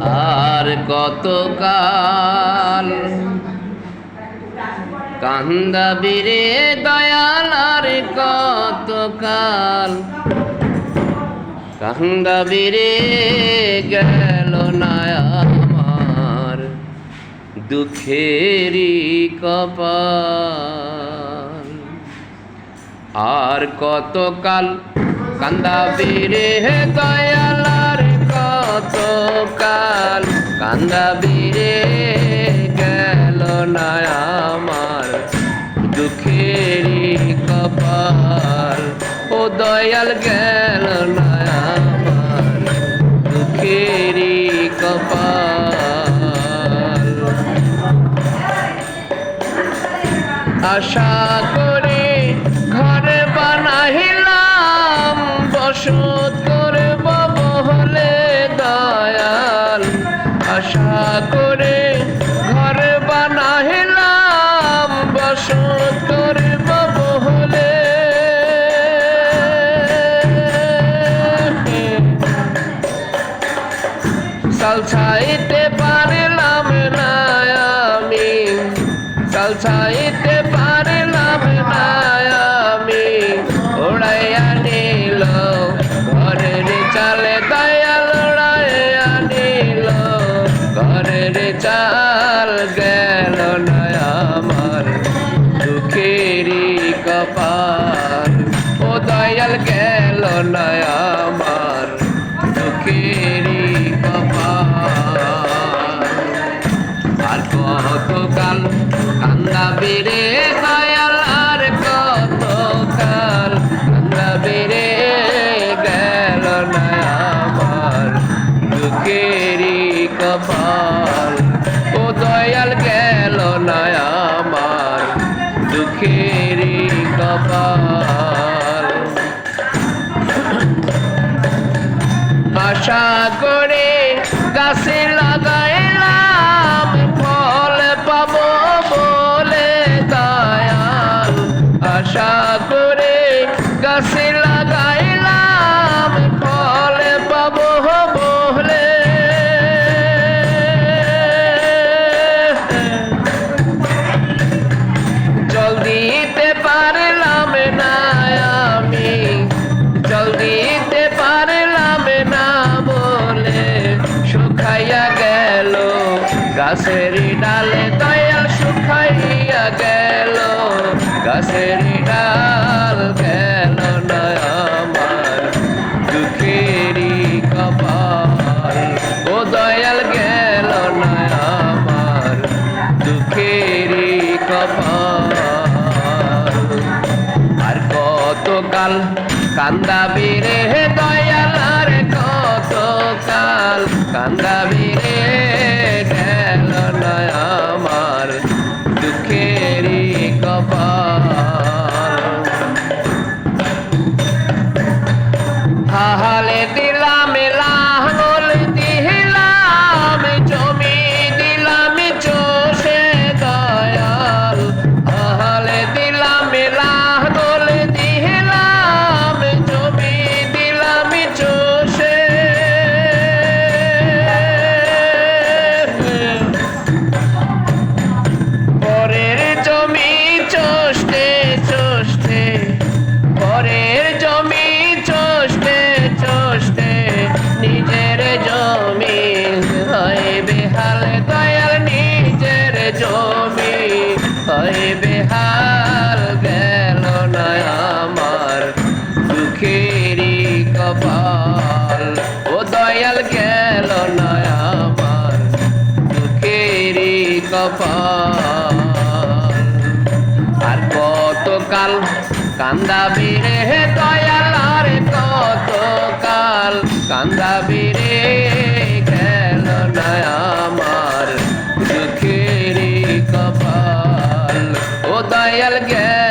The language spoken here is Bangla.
আর কতকাল? কান্দাবি রে দয়াল আর কতকাল? কান্দাবি রে গেল আমার দুঃখেরই কপাল। আর কতকাল? কান্দাবি রে দয়াল কতকাল কান্দাবি রে গেল না আমার। দুঃখেরই কপাল, ও দয়াল গেল না আমার। দুঃখেরই কপাল। আশা করে ঘরে বানাইলাম বসত সাল ছাইতে পারলাম না আমি। সাল ছাইতে পারলাম না আমি। ওড়াইয়া নিল, ঘরের চালে দয়াল ওড়াইয়া নিল, ঘরের চাল গেল না আমার। দুঃখেরই কপাল, ও দয়াল গেল না আমার। দুঃখেরই কতকাল কান্দা বেড়ে দয়াল আর কতকাল। কান্দা বেড়ে গেল না আমার দুঃখেরই কপাল। ও দয়াল গেল না আমার দুঃখেরই কপাল। গাছের ডালে দয়াল শুকাইয়া গেল। গাছের ডাল গেল আমার দুঃখেরই কপাল? ও দয়াল, গেল আমার দুঃখেরই কপাল? আর কতকাল কান্দাবি রে দয়াল, আর কতকাল কান্দাবি রে কপাল আর কতকাল কান্দাবি রে দয়াল, আর কতকাল কান্দাবি রে না আমার দুঃখেরই কপাল। ও দয়াল গেল